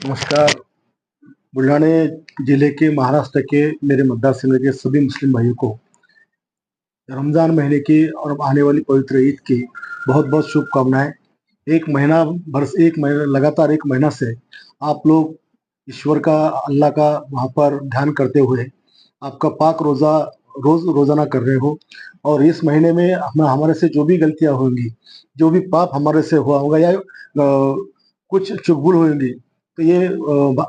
नमस्कार। बुल्ढाने ज़िले के महाराष्ट्र के मेरे मतदार संघ के सभी मुस्लिम भाइयों को रमज़ान महीने की और आने वाली पवित्र ईद की बहुत बहुत शुभकामनाएँ। एक महीना बरस, एक महीना, लगातार एक महीना से आप लोग ईश्वर का, अल्लाह का वहाँ पर ध्यान करते हुए आपका पाक रोज़ा, रोज रोज़ाना कर रहे हो और इस महीने में हम, हमारे से जो भी गलतियाँ होंगी, जो भी पाप हमारे से हुआ होगा या कुछ चुगबुल होंगी तो ये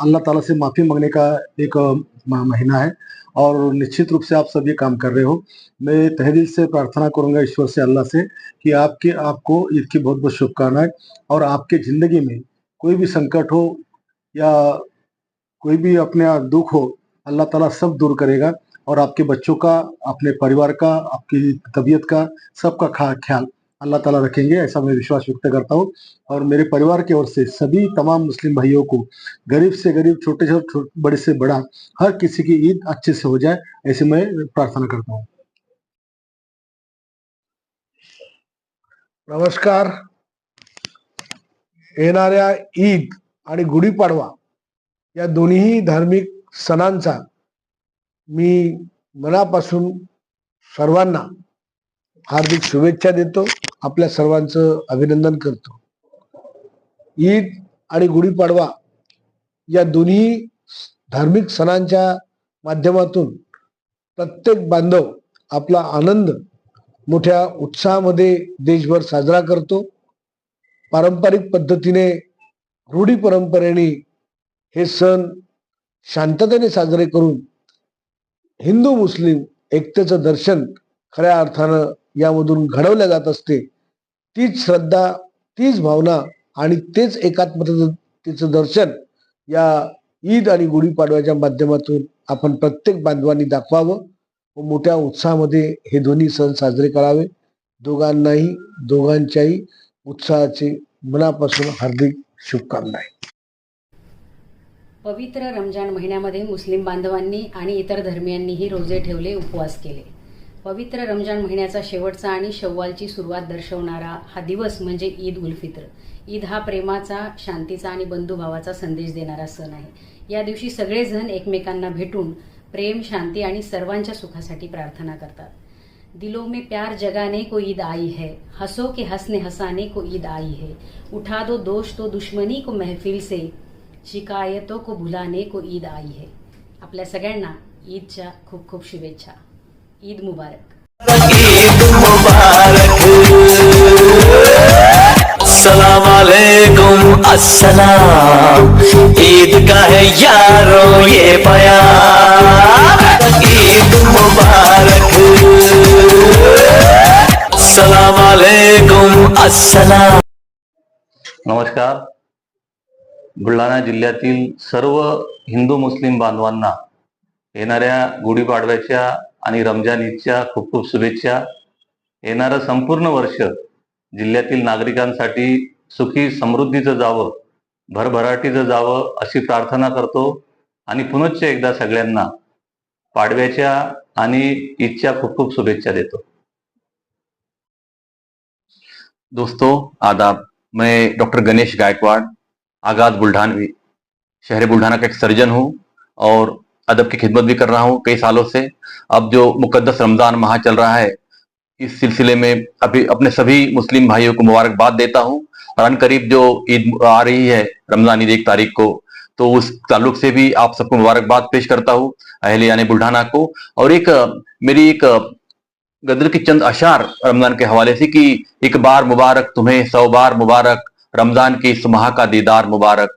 अल्लाह ताला से माफ़ी मांगने का एक महीना है और निश्चित रूप से आप सब ये काम कर रहे हो। मैं तहे दिल से प्रार्थना करूँगा ईश्वर से, अल्लाह से कि आपके, आपको ईद की बहुत बहुत शुभकामनाएँ और आपके ज़िंदगी में कोई भी संकट हो या कोई भी अपने दुख हो, अल्लाह ताला सब दूर करेगा और आपके बच्चों का, अपने परिवार का, आपकी तबीयत का सबका ख्याल अल्लाह ताला रखेंगे, ऐसा मैं विश्वास व्यक्त करता हूँ। और मेरे परिवार की ओर से सभी तमाम मुस्लिम भाइयों को, गरीब से गरीब, छोटे से छो- बड़े से बड़ा, हर किसी की ईद अच्छे से हो जाए, ऐसे मैं प्रार्थना करता हूँ। नमस्कार। येणाऱ्या ईद आणि गुढीपाडवा या दोन्ही धार्मिक सणांचा मी मनापासून सर्वांना हार्दिक शुभेच्छा देतो. आपल्या सर्वांचं अभिनंदन करतो. ईद आणि गुढीपाडवा या दोन्ही धार्मिक सणांच्या माध्यमातून प्रत्येक बांधव आपला आनंद मोठ्या उत्साहामध्ये देशभर साजरा करतो. पारंपरिक पद्धतीने रूढी परंपरेने हे सण शांततेने साजरे करून हिंदू मुस्लिम एकतेचं दर्शन खऱ्या अर्थानं यामधून घडवल्या जात असते. तीच श्रद्धा तीच भावना आणि तेच एकात्मतेचं दर्शन या ईद आणि गुढीपाडव्याच्या माध्यमातून आपण प्रत्येक बांधवांनी दाखवावं व मोठ्या उत्साहामध्ये हे दोन्ही सण साजरे करावे. दोघांनाही दोघांच्याही उत्साहाचे मनापासून हार्दिक शुभकामनाएं. पवित्र रमजान महिन्यामध्ये मुस्लिम बांधवांनी आणि इतर धर्मियांनीही रोजे ठेवले उपवास केले. पवित्र रमजान महिन्याचा शेवटचा आणि शव्वालची सुरुवात दर्शवणारा हा दिवस म्हणजे ईद उल फित्र. ईद हा प्रेमाचा शांतीचा आणि बंधुभावाचा संदेश देणारा सण आहे. या दिवशी सगळेजण एकमेकांना भेटून प्रेम शांती आणि सर्वांच्या सुखासाठी प्रार्थना करतात. दिलो में प्यार जगाने को ईद आई है. हसो के हसने हसाने को ईद आई है. उठा दो दोष तो दुश्मनी को महफिल से. शिकायतों को भुलाने को ईद आई है. आपल्या सगळ्यांना ईदच्या खूप खूप शुभेच्छा. ईद मुबारक। ईद मुबारक। सलाम वालेकुम अस्सलाम। ईद का है यारो ये बयान। ईद मुबारक। सलाम वालेकुम अस्सलाम। नमस्कार। बुलढाणा जिल्ह्यातील सर्व हिंदू मुस्लिम बांधवांना येणाऱ्या गुढीपाडव्याच्या आणि रमजान ईदच्या खूप खूप शुभेच्छा. येणारं संपूर्ण वर्ष जिल्ह्यातील नागरिकांसाठी सुखी समृद्धीचं जावं भरभराटीचं जावं अशी प्रार्थना करतो. आणि पुनश्च एकदा सगळ्यांना पाडव्याच्या आणि ईदच्या खूप खूप शुभेच्छा देतो. दोस्तों आदाब. मैं डॉक्टर गणेश गायकवाड़ आगाज बुल्ढानवी शहर बुल्ढाना का एक सर्जन हूँ और अदब की खिदमत भी कर रहा हूँ कई सालों से। अब जो मुकदस रमज़ान माह चल रहा है, इस सिलसिले में अभी अपने सभी मुस्लिम भाइयों को मुबारकबाद देता हूँ। और अन करीब जो ईद आ रही है, रमज़ान ईद एक तारीख को तो उस ताल्लुक से भी आप सबको मुबारकबाद पेश करता हूँ, अहले यानी बुल्ढाना को। और एक, मेरी एक गदर की चंद अशार रमज़ान के हवाले से कि एक बार मुबारक तुम्हें, सौ बार मुबारक, रमज़ान के इस माह का दीदार मुबारक।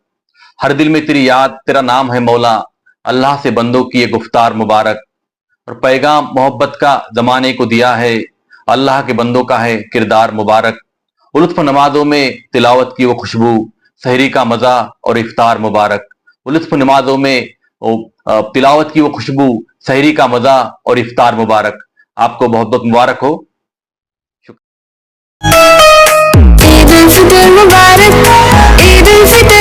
हर दिल में तेरी याद, तेरा नाम है मौला अल्लाह से बंदों की ये गुफ्तार मुबारक और पैगाम मोहब्बत का जमाने को दिया है। अल्लाह के बंदों का है किरदार मुबारक। उलुत्फ नमाजों में तिलावत की वो खुशबू, सहरी का मज़ा और इफ्तार मुबारक। उलुत्फ नमाजों में तिलावत की वो खुशबू, सहरी का मज़ा और इफ्तार मुबारक। आपको बहुत बहुत मुबारक हो। मुबारक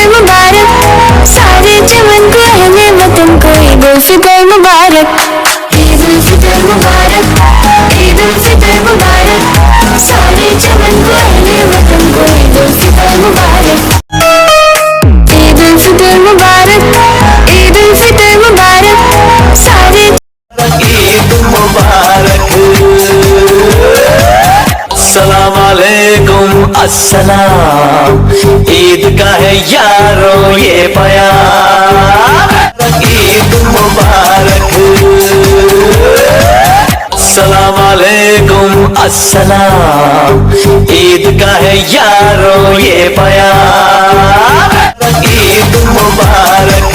मुबारक। चमन को अहले वतन को ईद फितर मुबारक। ईद फितर मुबारक, ईद फितर मुबारक। सारे चमन को अहले वतन को ईद फितर मुबारक। ईद फितर मुबारक, ईद फितर मुबारक। सारे ईद मुबारक। सलाम अलैकुम, अस्सलाम। ईद का है यारो, ये बयान। मुबारक। अस्सलाम वालेकुम अस्सलाम। ईद का है यारो, ये बयान। ईद मुबारक।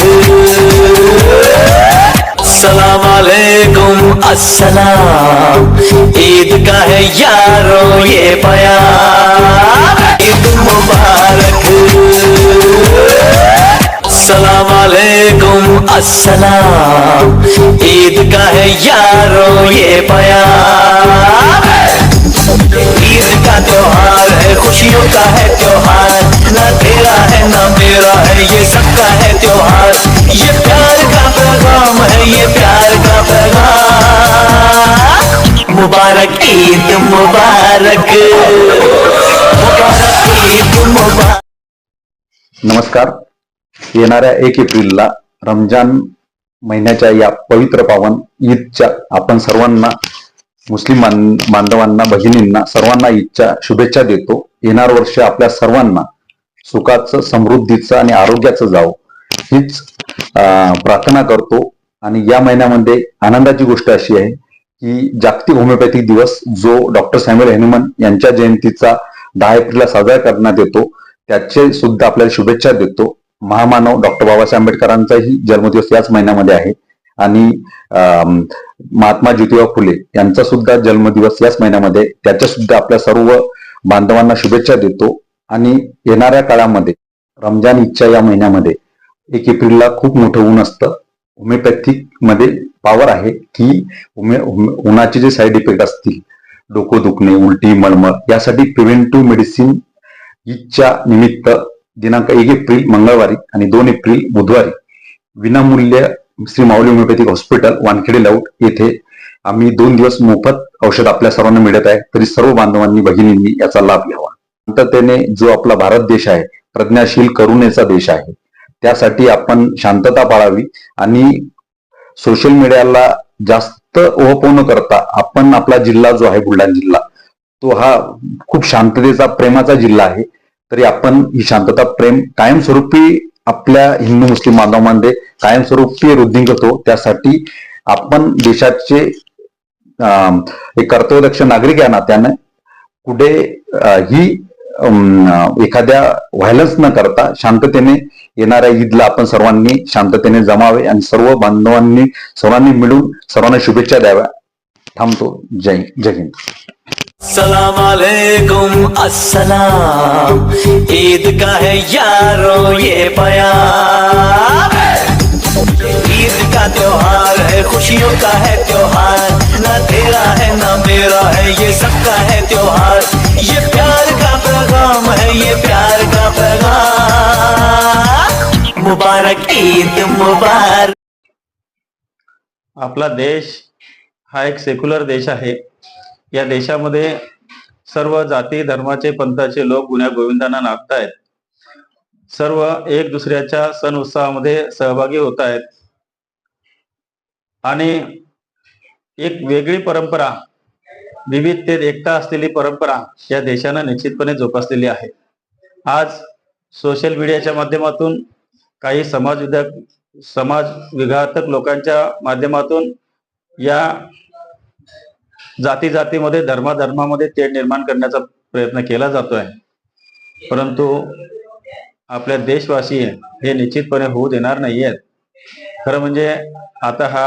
अस्सलाम वालेकुम अस्सलाम। ईद का है यारो, ये बयान। ईद मुबारक। अस्सलाम वालेकुम अस्सलाम ईद का है यारो ये बयान ईद का त्योहार है खुशियों का है त्योहार ना तेरा है ना मेरा है ये सबका है त्योहार ये प्यार का पैगाम है ये प्यार का पैगाम मुबारक ईद मुबारक मुबारक ईद मुबारक नमस्कार। येणाऱ्या एक एप्रिलला रमजान महिन्याच्या या पवित्र पावन ईदच्या आपण सर्वांना मुस्लिम बांधवांना भगिनींना सर्वांना ईदच्या शुभेच्छा देतो. येणार वर्ष आपल्या सर्वांना सुखाचं समृद्धीचं आणि आरोग्याचं जावं. हीच प्रार्थना करतो. आणि या महिन्यामध्ये आनंदाची गोष्ट अशी आहे की जागतिक होमिओपॅथिक दिवस जो डॉक्टर सॅम्युअल हेनिमन यांच्या जयंतीचा दहा एप्रिलला साजरा करण्यात येतो त्याचे सुद्धा आपल्याला शुभेच्छा देतो. महामानव डॉक्टर बाबासाहेब आंबेडकरांचाही जन्मदिवस याच महिन्यामध्ये आहे. आणि महात्मा ज्योतिबा फुले यांचा सुद्धा जन्मदिवस याच महिन्यामध्ये त्याच्या सुद्धा आपल्या सर्व बांधवांना शुभेच्छा देतो. आणि येणाऱ्या काळामध्ये रमजान ईदच्या या महिन्यामध्ये एक एप्रिलला खूप मोठं ऊन असतं. होमिओपॅथिकमध्ये पॉवर आहे की उन्हाचे जे साईड इफेक्ट असतील डोकं दुखणे उलटी मळमळ यासाठी प्रिव्हेंटिव्ह मेडिसिन ईदच्या निमित्त दिनांक एक एप्रिल मंगळवारी आणि दोन एप्रिल बुधवारी विनामूल्य श्री माऊली होमिओपॅथिक हॉस्पिटल वानखेडे लाऊट येथे आम्ही दोन दिवस मोफत औषध आपल्या सर्वांना मिळत आहे. तरी सर्व बांधवांनी भगिनींनी याचा लाभ घ्यावा. शांततेने जो आपला भारत देश आहे प्रज्ञाशील करुणेचा देश आहे त्यासाठी आपण शांतता पाळावी आणि सोशल मीडियाला जास्त ओहपो न करता आपण आपला जिल्हा जो आहे बुलढाणा जिल्हा तो हा खूप शांततेचा प्रेमाचा जिल्हा आहे. तरी आपण ही शांतता प्रेम कायमस्वरूपी आपल्या हिंदू मुस्लिम बांधवांमध्ये कायमस्वरूपी वृद्धिंगतो त्यासाठी आपण देशाचे अं, एक कर्तव्यदक्ष नागरिक या नात्याने कुठे ही अं, एखाद्या व्हायलन्स न करता शांततेने येणाऱ्या ईदला आपण सर्वांनी शांततेने जमावे आणि सर्व बांधवांनी सर्वांनी मिळून सर्वांना शुभेच्छा द्याव्या. थांबतो. जय जय हिंद. सलाम वालेकुम अस्सलाम। ईद का है यारो, ये बयान। ईद का त्योहार है, खुशियों का है त्योहार। ना तेरा है, ना मेरा है, ये सबका है त्योहार। ये प्यार का पैगाम है, ये प्यार का पैगाम। मुबारक, ईद मुबारक। आपला देश हा एक सेक्युलर देश आहे. या देशामध्ये सर्व जाती धर्माचे पंथाचे लोक गुन्ह्या गोविंदांना नागतायत. सर्व एक दुसऱ्याच्या सण उत्सवामध्ये सहभागी होत आहेत आणि एक वेगळी परंपरा विविधतेत एकता असलेली परंपरा या देशानं निश्चितपणे जोपासलेली आहे. आज सोशल मीडियाच्या माध्यमातून काही समाज समाज विघातक लोकांच्या माध्यमातून या जाती जातीमध्ये धर्माधर्मामध्ये तेढ निर्माण करण्याचा प्रयत्न केला जातो आहे परंतु आपल्या देशवासी हे निश्चितपणे होऊ देणार नाहीयेत. खरं म्हणजे आता हा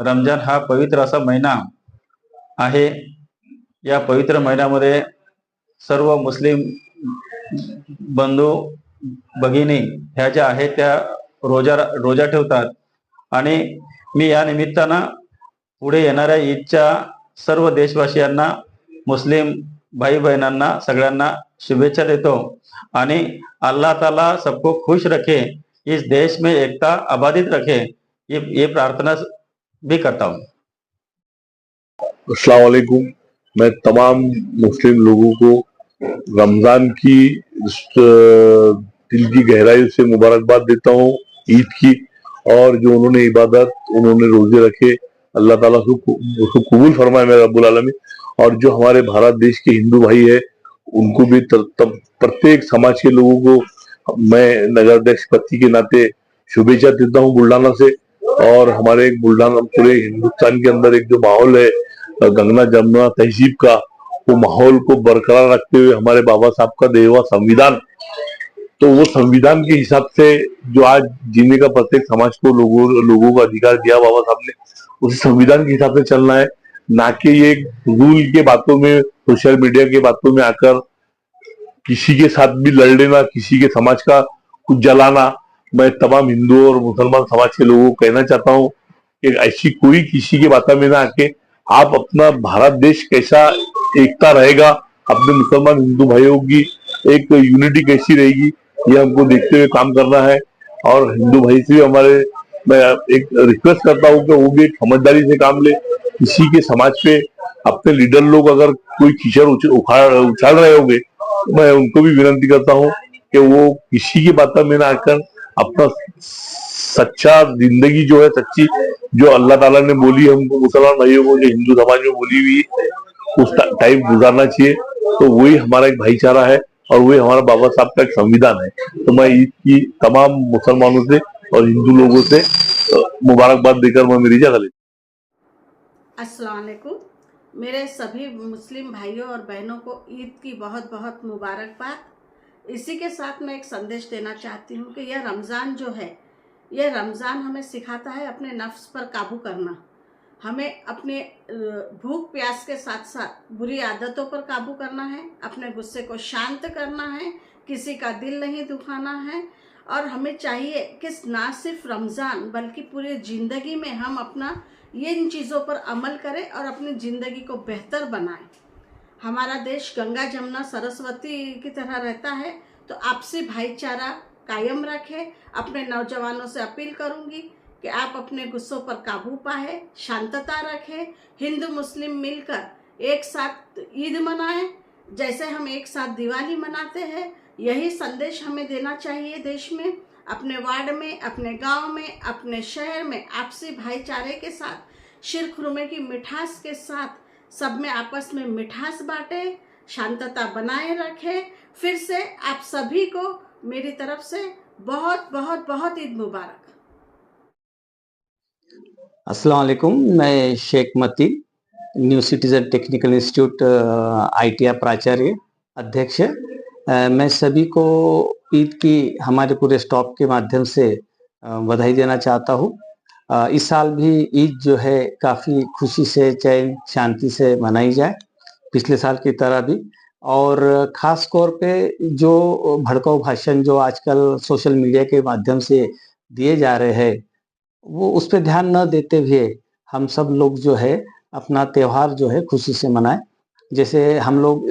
रमजान हा पवित्र असा महिना आहे. या पवित्र महिन्यामध्ये सर्व मुस्लिम बंधू भगिनी ह्या ज्या आहेत त्या रोजा रोजा ठेवतात. आणि मी या निमित्तानं पुढे येणाऱ्या ईदच्या सर्व देशवासियांना, मुस्लिम भाई बहनांना सगळ्यांना शुभेच्छा देतो. अल्लाह ताला सबको खुश रखे, इस देश में एकता आबादित रखे, ये ये प्रार्थना भी करता हूँ। अस्सलाम वालेकुम। मैं तमाम मुस्लिम लोगों को रमज़ान की दिल की गहराई से मुबारकबाद देता हूँ, ईद की, और जो उन्होंने इबादत, उन्होंने रोज़े रखे अल्लाह ताला उसको कबूल फरमाए, मेरा रब्बुल आलमीन। और जो हमारे भारत देश के हिंदू भाई है, उनको भी प्रत्येक समाज के लोगों को मैं नगराध्यक्ष पति के नाते शुभेच्छा देता हूँ बुल्ढाना से। और हमारे एक बुल्ढाना, पूरे हिंदुस्तान के अंदर एक जो माहौल है गंगना जमुना तहजीब का, वो माहौल को बरकरार रखते हुए हमारे बाबा साहब का देवा संविधान तो वो संविधान के हिसाब से जो आज जीने का प्रत्येक समाज को लोगों लोगों को अधिकार दिया बाबा साहब ने, उसे संविधान के हिसाब से चलना है। ना कि ये रूल के बातों में सोशल मीडिया के बातों में आकर किसी के साथ भी लड़ लेना, किसी के समाज का कुछ जलाना। मैं तमाम हिंदू और मुसलमान समाज के लोगों को कहना चाहता हूँ कि ऐसी कोई किसी के बातों में ना आके आप अपना भारत देश कैसा, एकता रहेगा, अपने मुसलमान हिंदू भाइयों की एक यूनिटी कैसी रहेगी ये हमको देखते हुए काम करना है। और हिंदू भाई से भी हमारे, मैं एक रिक्वेस्ट करता हूँ कि वो भी एक समझदारी से काम ले। किसी के समाज पे अपने लीडर लोग अगर कोई कीचड़ उखाड़, उछाल रहे होंगे तो मैं उनको भी विनती करता हूँ कि वो किसी की बातों में ना आकर अपना सच्चा ज़िंदगी जो है, सच्ची जो अल्लाह ताला ने बोली हमको मुसलमान भाइयों को, जो हिंदू समाज में बोली हुई उस टाइप गुजारना चाहिए। तो वही हमारा एक भाईचारा है। और वही हमारा बाबा साहब का एक संविधान है। तो मैं ईद की तमाम मुसलमानों से और हिंदू लोगों से मुबारकबाद देकर मैं मेरी जगह लेता। अस्सलाम वालेकुम मेरे सभी मुस्लिम भाइयों और बहनों को ईद की बहुत बहुत मुबारकबाद। इसी के साथ मैं एक संदेश देना चाहती हूँ कि यह रमज़ान जो है, यह रमज़ान हमें सिखाता है अपने नफ्स पर काबू करना। हमें अपने भूख प्यास के साथ साथ बुरी आदतों पर काबू करना है, अपने गुस्से को शांत करना है, किसी का दिल नहीं दुखाना है, और हमें चाहिए कि ना सिर्फ़ रमज़ान बल्कि पूरी ज़िंदगी में हम अपना ये इन चीज़ों पर अमल करें और अपनी ज़िंदगी को बेहतर बनाएँ। हमारा देश गंगा, जमुना, सरस्वती की तरह रहता है तो आपसी भाईचारा कायम रखें, अपने नौजवानों से अपील करूँगी कि आप अपने गुस्सों पर काबू पाए, शांतता रखें, हिंदू, मुस्लिम मिलकर एक साथ ईद मनाएँ, जैसे हम एक साथ दिवाली मनाते हैं, यही संदेश हमें देना चाहिए देश में, अपने वार्ड में, अपने गाँव में, अपने शहर में, आपसी भाईचारे के साथ शिर खुरमे की मिठास के साथ, सब में आपस में मिठास बांटे, शांतता बनाए रखें, फिर से आप सभी को मेरी तरफ़ से बहुत बहुत बहुत ईद मुबारक। अस्सलाम वालेकुम, मैं Shaikh Mati, new citizen technical institute ITI प्राचार्य अध्यक्ष। मैं सभी को ईद की, हमारे पूरे स्टॉप के माध्यम से बधाई देना चाहता हूँ। इस साल भी ईद जो है, काफ़ी खुशी से, चैन, शांति से मनाई जाए, पिछले साल की तरह भी। और खास तौर पे जो भड़काऊ भाषण जो आजकल सोशल मीडिया के माध्यम से दिए जा रहे हैं वो उस पर ध्यान न देते हुए हम सब लोग जो है, अपना त्योहार जो है खुशी से मनाएँ। जैसे हम लोग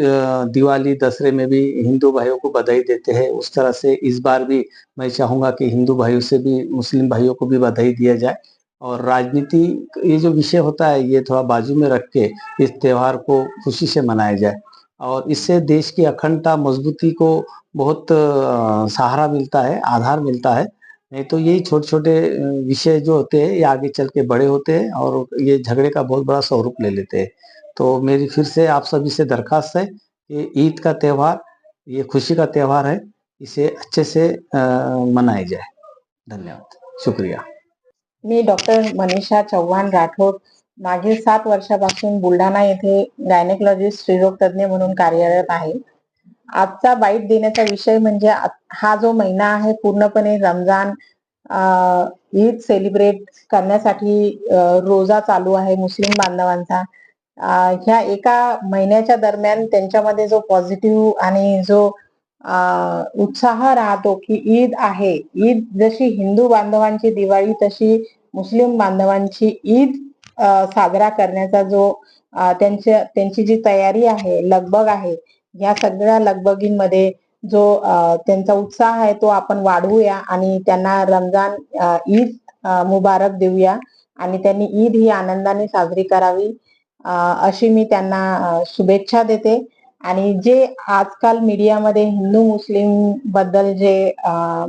दिवाली दशहरे में भी हिंदू भाइयों को बधाई देते हैं, उस तरह से इस बार भी मैं चाहूँगा कि हिंदू भाइयों से भी, मुस्लिम भाइयों को भी बधाई दिया जाए। और राजनीति, ये जो विषय होता है, ये थोड़ा बाजू में रख के इस त्यौहार को खुशी से मनाया जाए। और इससे देश की अखंडता, मजबूती को बहुत सहारा मिलता है, आधार मिलता है। नहीं तो यही छोटे छोटे विषय जो होते हैं, ये आगे चल के बड़े होते हैं और ये झगड़े का बहुत बड़ा स्वरूप ले लेते हैं। तो मेरी फिर से आप सभी से दरखास्त है कि ईद का त्यौहार, ये खुशी का त्यौहार है, इसे अच्छे से मनाया जाए। धन्यवाद। शुक्रिया। मी डॉक्टर मनीषा चव्हाण राठोड मागील सात वर्षापासून बुलढाणा येथे गायनेकॉलॉजिस्ट स्त्रीरोग तज्ज्ञ म्हणून कार्यरत आहे. आजचा बाईट देण्याचा विषय म्हणजे हा जो महिना आहे पूर्णपणे रमजान ईद सेलिब्रेट करण्यासाठी रोजा चालू आहे मुस्लिम बांधवांचा. ह्या एका महिन्याच्या दरम्यान त्यांच्यामध्ये जो पॉझिटिव्ह आणि जो उत्साह राहतो की ईद आहे. ईद जशी हिंदू बांधवांची दिवाळी तशी मुस्लिम बांधवांची ईद साजरा करण्याचा जो त्यांच्या त्यांची जी तयारी आहे लगबग आहे या सगळ्या लगबगींमध्ये जो त्यांचा उत्साह आहे तो आपण वाढवूया आणि त्यांना रमजान ईद मुबारक देऊया आणि त्यांनी ईद ही आनंदाने साजरी करावी अशी मी त्यांना शुभेच्छा देते. आणि जे आजकाल मीडियामध्ये हिंदू मुस्लिमबद्दल जे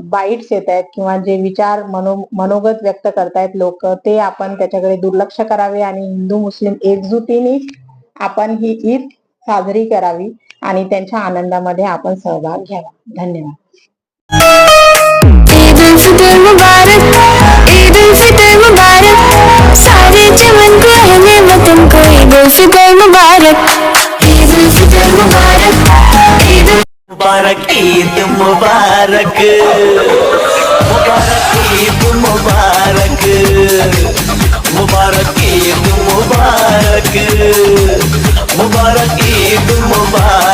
बाईट्स येत आहेत किंवा जे विचार मनो मनोगत व्यक्त करतायत लोक ते आपण त्याच्याकडे दुर्लक्ष करावे आणि हिंदू मुस्लिम एकजुटीने आपण ही ईद साजरी करावी. आणि त्यांच्या आनंदामध्ये आपण सहभाग घ्यावा. धन्यवाद. ईद उल फितर मुबारक ईद उल फितर मुबारक. सारे चमन को अहले वतन को ईद उल फितर मुबारक. ईद उल फितर मुबारक ईद उल मुबारक ईद मुबारक। मुबारक ईद मुबारक। मुबारक ईद मुबारक। मुबारक ईद मुबारक।